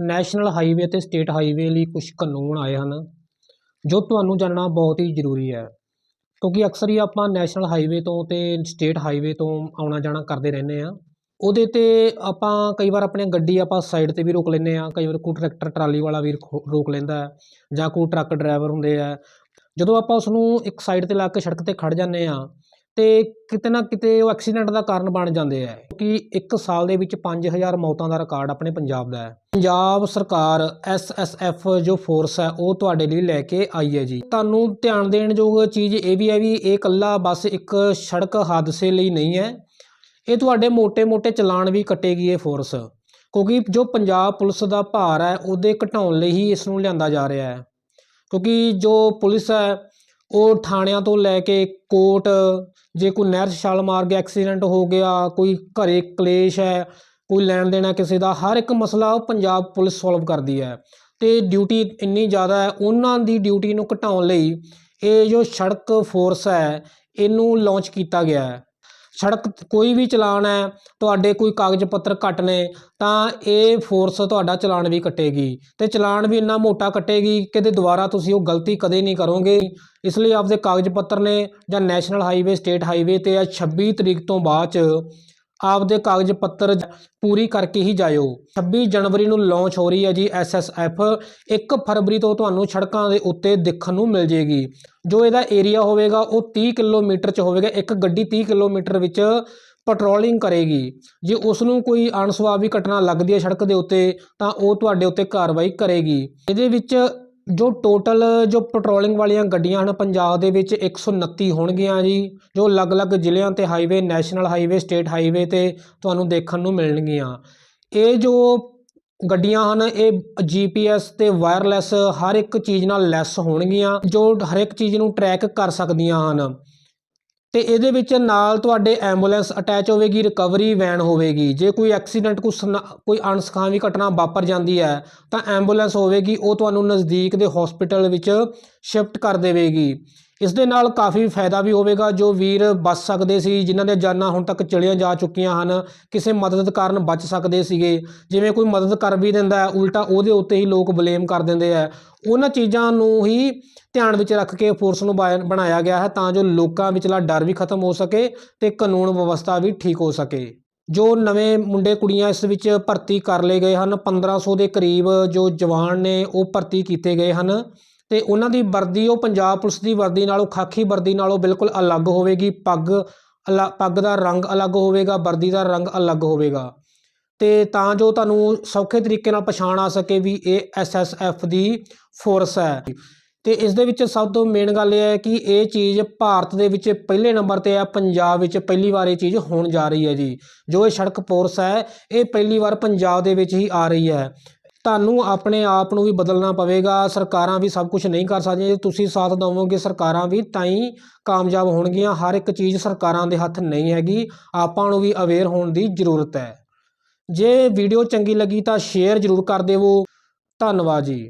National highway ਅਤੇ state highway ਲਈ ਕੁਝ ਕਾਨੂੰਨ ਆਏ ਹਨ, ਜੋ ਤੁਹਾਨੂੰ ਜਾਣਨਾ ਬਹੁਤ ਹੀ ਜ਼ਰੂਰੀ ਹੈ। ਕਿਉਂਕਿ ਅਕਸਰ ਹੀ ਆਪਾਂ ਨੈਸ਼ਨਲ ਹਾਈਵੇ ਤੋਂ ਅਤੇ ਸਟੇਟ ਹਾਈਵੇ ਤੋਂ ਆਉਣਾ ਜਾਣਾ ਕਰਦੇ ਰਹਿੰਦੇ ਹਾਂ। ਉਹਦੇ 'ਤੇ ਆਪਾਂ ਕਈ ਵਾਰ ਆਪਣੇ ਗੱਡੀ ਆਪਾਂ ਸਾਈਡ 'ਤੇ ਵੀ ਰੋਕ ਲੈਂਦੇ ਹਾਂ, ਕਈ ਵਾਰ ਕੋਈ ਟਰੈਕਟਰ, ਟਰਾਲੀ ਵਾਲਾ ਵੀ ਰਖੋ- ਰੋਕ ਲੈਂਦਾ ਜਾਂ ਕੋਈ ਟਰੱਕ ਡਰਾਈਵਰ ਹੁੰਦੇ ਆ ਜਦੋਂ ਆਪਾਂ ਉਸ ਨੂੰ ਇੱਕ ਸਾਈਡ 'ਤੇ ਲਾ ਕੇ ਸੜਕ 'ਤੇ ਖੜ ਜਾਂਦੇ ਹਾਂ ਤੇ ਕਿਤੇ ਨਾ ਕਿਤੇ ਉਹ ਐਕਸੀਡੈਂਟ ਦਾ ਕਾਰਨ ਬਣ ਜਾਂਦੇ ਆ। ਕਿ ਇੱਕ ਸਾਲ ਦੇ ਵਿੱਚ 5000 ਮੌਤਾਂ ਦਾ ਰਿਕਾਰਡ ਆਪਣੇ ਪੰਜਾਬ ਦਾ ਹੈ। ਪੰਜਾਬ ਸਰਕਾਰ ਐਸਐਸਐਫ ਜੋ ਫੋਰਸ ਹੈ, ਉਹ ਤੁਹਾਡੇ ਲਈ ਲੈ ਕੇ ਆਈ ਹੈ ਜੀ। ਤੁਹਾਨੂੰ ਧਿਆਨ ਦੇਣ ਯੋਗ ਚੀਜ਼ ਇਹ ਵੀ ਹੈ ਵੀ ਇਹ ਇਕੱਲਾ ਬਸ ਇੱਕ ਸੜਕ ਹਾਦਸੇ ਲਈ ਨਹੀਂ ਹੈ। ਇਹ ਤੁਹਾਡੇ ਮੋٹے-ਮੋٹے ਚਲਾਨ ਵੀ ਕੱਟੇਗੀ ਇਹ ਫੋਰਸ ਕਿਉਂਕਿ ਜੋ ਪੰਜਾਬ ਪੁਲਿਸ ਦਾ ਭਾਰ ਹੈ, ਉਹਦੇ ਘਟਾਉਣ ਲਈ ਹੀ ਇਸ ਨੂੰ ਲਿਆਂਦਾ ਜਾ ਰਿਹਾ ਹੈ। ਕਿਉਂਕਿ ਜੋ ਪੁਲਿਸ ਹੈ ਉਹ ਥਾਣਿਆਂ ਤੋਂ ਲੈ ਕੇ ਕੋਰਟ, ਜੇ ਕੋਈ ਨਹਿਰ 'ਚ ਛਾਲ ਮਾਰ ਗਿਆ, ਐਕਸੀਡੈਂਟ ਹੋ ਗਿਆ, ਕੋਈ ਘਰੇ ਕਲੇਸ਼ ਹੈ, ਕੋਈ ਲੈਣ ਦੇਣਾ ਕਿਸੇ ਦਾ, ਹਰ ਇੱਕ ਮਸਲਾ ਉਹ ਪੰਜਾਬ ਪੁਲਿਸ ਸੋਲਵ ਕਰਦੀ ਹੈ। ਤੇ ਡਿਊਟੀ ਇੰਨੀ ਜ਼ਿਆਦਾ ਹੈ, ਉਹਨਾਂ ਦੀ ਡਿਊਟੀ ਨੂੰ ਘਟਾਉਣ ਲਈ ਇਹ ਜੋ ਸੜਕ ਫੋਰਸ ਹੈ, ਇਹਨੂੰ ਲਾਂਚ ਕੀਤਾ ਗਿਆ ਹੈ। ਸੜਕ ਕੋਈ ਵੀ ਚਲਾਨ ਹੈ, ਤੁਹਾਡੇ ਕੋਈ ਕਾਗਜ਼ ਪੱਤਰ ਘੱਟ ਨੇ, ਤਾਂ ਇਹ ਫੋਰਸ ਤੁਹਾਡਾ ਚਲਾਨ ਵੀ ਕੱਟੇਗੀ। ਤੇ ਚਲਾਨ ਵੀ ਇੰਨਾ ਮੋਟਾ ਕੱਟੇਗੀ ਕਿ ਤੇ ਦੁਬਾਰਾ ਤੁਸੀਂ ਉਹ ਗਲਤੀ ਕਦੇ ਨਹੀਂ ਕਰੋਗੇ। ਇਸ ਲਈ ਆਪਦੇ ਕਾਗਜ਼ ਪੱਤਰ ਨੇ ਜਾਂ ਨੈਸ਼ਨਲ ਹਾਈਵੇ ਸਟੇਟ ਹਾਈਵੇ ਤੇ ਆ 26 ਤਰੀਕ ਤੋਂ ਬਾਅਦ ਚ ਆਪਦੇ ਕਾਗਜ਼ ਪੱਤਰ ਪੂਰੀ ਕਰਕੇ ਹੀ ਜਾਇਓ। 26 ਜਨਵਰੀ ਨੂੰ ਲਾਂਚ ਹੋ ਰਹੀ ਹੈ ਜੀ ਐਸਐਸਐਫ 1 ਫਰਵਰੀ ਤੋਂ ਤੁਹਾਨੂੰ ਸੜਕਾਂ ਦੇ ਉੱਤੇ ਦੇਖਣ ਨੂੰ ਮਿਲ ਜੇਗੀ। ਜੋ ਇਹਦਾ ਏਰੀਆ ਹੋਵੇਗਾ, ਉਹ 30 ਕਿਲੋਮੀਟਰ ਚ ਹੋਵੇਗਾ। ਇੱਕ ਗੱਡੀ 30 ਕਿਲੋਮੀਟਰ ਵਿੱਚ ਪੈਟਰੋਲਿੰਗ ਕਰੇਗੀ। ਜੇ ਉਸ ਨੂੰ ਕੋਈ ਅਣਸੁਭਾਵਿਕ ਘਟਨਾ ਲੱਗਦੀ ਹੈ ਸੜਕ ਦੇ ਉੱਤੇ, ਤਾਂ ਉਹ ਤੁਹਾਡੇ ਉੱਤੇ ਕਾਰਵਾਈ ਕਰੇਗੀ। ਇਹਦੇ ਵਿੱਚ ਜੋ ਟੋਟਲ ਜੋ ਪੈਟਰੋਲਿੰਗ ਵਾਲੀਆਂ ਗੱਡੀਆਂ ਹਨ, ਪੰਜਾਬ ਦੇ ਵਿੱਚ 129 ਹੋਣਗੀਆਂ ਜੀ, ਜੋ ਅਲੱਗ-ਅਲੱਗ ਜ਼ਿਲ੍ਹਿਆਂ ਤੇ highway national highway state highway ਤੇ ਤੁਹਾਨੂੰ ਦੇਖਣ ਨੂੰ ਮਿਲਣਗੀਆਂ। ਇਹ ਜੋ ਗੱਡੀਆਂ ਹਨ, ਇਹ ਜੀਪੀਐਸ ਤੇ ਵਾਇਰਲੈਸ ਹਰ ਇੱਕ ਚੀਜ਼ ਨਾਲ ਲੈਸ ਹੋਣਗੀਆਂ, ਜੋ ਹਰ ਇੱਕ ਚੀਜ਼ ਨੂੰ ਟਰੈਕ ਕਰ ਸਕਦੀਆਂ ਹਨ। ਤੇ ਇਹਦੇ ਵਿੱਚ ਨਾਲ ਤੁਹਾਡੇ ਐਂਬੂਲੈਂਸ ਅਟੈਚ ਹੋਵੇਗੀ, ਰਿਕਵਰੀ ਵੈਨ ਹੋਵੇਗੀ। ਜੇ ਕੋਈ ਐਕਸੀਡੈਂਟ, ਕੋਈ ਕੋਈ ਅਣਸਖਾਵੀ ਘਟਨਾ ਵਾਪਰ ਜਾਂਦੀ ਹੈ, ਤਾਂ ਐਂਬੂਲੈਂਸ ਹੋਵੇਗੀ, ਉਹ ਤੁਹਾਨੂੰ ਨਜ਼ਦੀਕ ਦੇ ਹਸਪੀਟਲ ਵਿੱਚ ਸ਼ਿਫਟ ਕਰ ਦੇਵੇਗੀ। ਇਸ ਦੇ ਨਾਲ ਕਾਫੀ ਫਾਇਦਾ ਵੀ ਹੋਵੇਗਾ। ਜੋ ਵੀਰ ਬਚ ਸਕਦੇ ਸੀ, ਜਿਨ੍ਹਾਂ ਦੀਆਂ ਜਾਨਾਂ ਹੁਣ ਤੱਕ ਚਲੀਆਂ ਜਾ ਚੁੱਕੀਆਂ ਹਨ, ਕਿਸੇ ਮਦਦ ਕਾਰਨ ਬਚ ਸਕਦੇ ਸੀਗੇ। ਜਿਵੇਂ ਕੋਈ ਮਦਦ ਕਰ ਵੀ ਦਿੰਦਾ ਉਲਟਾ ਉਹਦੇ ਉੱਤੇ ਹੀ ਲੋਕ ਬਲੇਮ ਕਰ ਦਿੰਦੇ ਆ ਉਹਨਾਂ ਚੀਜ਼ਾਂ ਨੂੰ ਹੀ ਧਿਆਨ ਵਿੱਚ ਰੱਖ ਕੇ ਫੋਰਸ ਨੂੰ ਬਣਾਇਆ ਗਿਆ ਹੈ ਤਾਂ ਜੋ ਲੋਕਾਂ ਵਿਚਲਾ ਡਰ ਵੀ ਖਤਮ ਹੋ ਸਕੇ ਤੇ ਕਾਨੂੰਨ ਵਿਵਸਥਾ ਵੀ ਠੀਕ ਹੋ ਸਕੇ। ਜੋ ਨਵੇਂ ਮੁੰਡੇ ਕੁੜੀਆਂ ਇਸ ਵਿੱਚ ਭਰਤੀ ਕਰ ਲਏ ਗਏ ਹਨ 1500 ਦੇ ਕਰੀਬ ਜੋ ਜਵਾਨ ਨੇ ਉਹ ਭਰਤੀ ਕੀਤੇ ਗਏ ਹਨ। ਤੇ ਉਹਨਾਂ ਦੀ ਵਰਦੀ, ਉਹ ਪੰਜਾਬ ਪੁਲਿਸ ਦੀ ਵਰਦੀ ਨਾਲੋਂ, ਖਾਕੀ ਵਰਦੀ ਨਾਲੋਂ ਬਿਲਕੁਲ ਅਲੱਗ ਹੋਵੇਗੀ। ਪੱਗ ਅਲ- ਪੱਗ ਦਾ ਰੰਗ ਅਲੱਗ ਹੋਵੇਗਾ, ਵਰਦੀ ਦਾ ਰੰਗ ਅਲੱਗ ਹੋਵੇਗਾ। ਤੇ ਤਾਂ ਜੋ ਤੁਹਾਨੂੰ ਸੌਖੇ ਤਰੀਕੇ ਨਾਲ ਪਛਾਣ ਆ ਸਕੇ ਵੀ ਇਹ ਐਸਐਸਐਫ ਦੀ ਫੋਰਸ ਹੈ। ਤੇ ਇਸ ਦੇ ਵਿੱਚ ਸਭ ਤੋਂ ਮੇਨ ਗੱਲ ਇਹ ਹੈ ਕਿ ਇਹ ਚੀਜ਼ ਭਾਰਤ ਦੇ ਵਿੱਚ ਪਹਿਲੇ ਨੰਬਰ ਤੇ ਹੈ, ਪੰਜਾਬ ਵਿੱਚ ਪਹਿਲੀ ਵਾਰ ਇਹ ਚੀਜ਼ ਹੋਣ ਜਾ ਰਹੀ ਹੈ ਜੀ। ਜੋ ਇਹ ਸੜਕ ਫੋਰਸ ਹੈ, ਇਹ ਪਹਿਲੀ ਵਾਰ ਪੰਜਾਬ ਦੇ ਵਿੱਚ ਹੀ ਆ ਰਹੀ ਹੈ। ਤੁਹਾਨੂੰ ਆਪਣੇ ਆਪ ਨੂੰ ਵੀ ਬਦਲਣਾ ਪਵੇਗਾ, ਸਰਕਾਰਾਂ ਵੀ ਸਭ ਕੁਝ ਨਹੀਂ ਕਰ ਸਕਦੀਆਂ। ਜੇ ਤੁਸੀਂ ਸਾਥ ਦੇਵੋਗੇ, ਸਰਕਾਰਾਂ ਵੀ ਤਾਂ ਹੀ ਕਾਮਯਾਬ ਹੋਣਗੀਆਂ। ਹਰ ਇੱਕ ਚੀਜ਼ ਸਰਕਾਰਾਂ ਦੇ ਹੱਥ ਨਹੀਂ ਹੈਗੀ। ਆਪਾਂ ਨੂੰ ਵੀ ਅਵੇਅਰ ਹੋਣ ਦੀ ਜ਼ਰੂਰਤ ਹੈ। ਜੇ ਵੀਡੀਓ ਚੰਗੀ ਲੱਗੀ ਤਾਂ ਸ਼ੇਅਰ ਜ਼ਰੂਰ ਕਰ ਦੇਵੋ। ਧੰਨਵਾਦ ਜੀ।